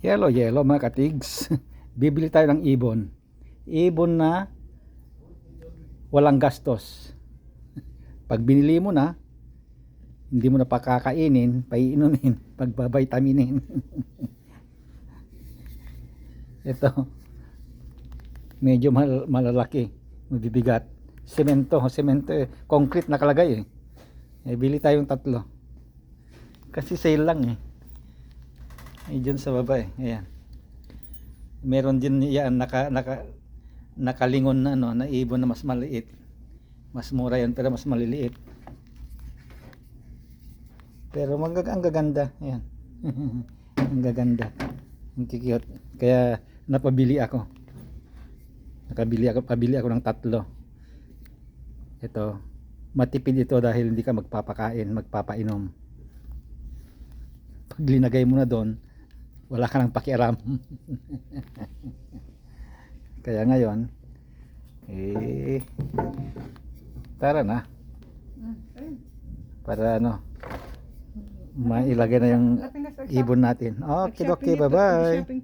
Yellow, yellow mga katigs. Bibili tayo ng ibon. Ibon na walang gastos. Pag binili mo na, hindi mo na pakakainin, paiinumin, pagbabitaminin. Ito, medyo mal- malalaki, mabibigat. Semento, semento eh. Concrete nakalagay eh. Eh, bili tayong tatlo. Kasi sale lang eh. Ay, sa baba eh. Ayan. Meron din yan, naka, naka, nakalingon na, ano, na ibon na mas maliit. Mas mura yan, pero mas maliliit. Pero mag ang gaganda. Ayan. ang gaganda. Ang cute. Kaya napabili ako. Nakabili ako, pabili ako ng tatlo. Ito. Matipid ito dahil hindi ka magpapakain, magpapainom. Pag linagay mo na doon, wala ka nang pakialam. Kaya ngayon, eh, tara na. Para ano, mailagay na yung ibon natin. Okay, okay, bye-bye.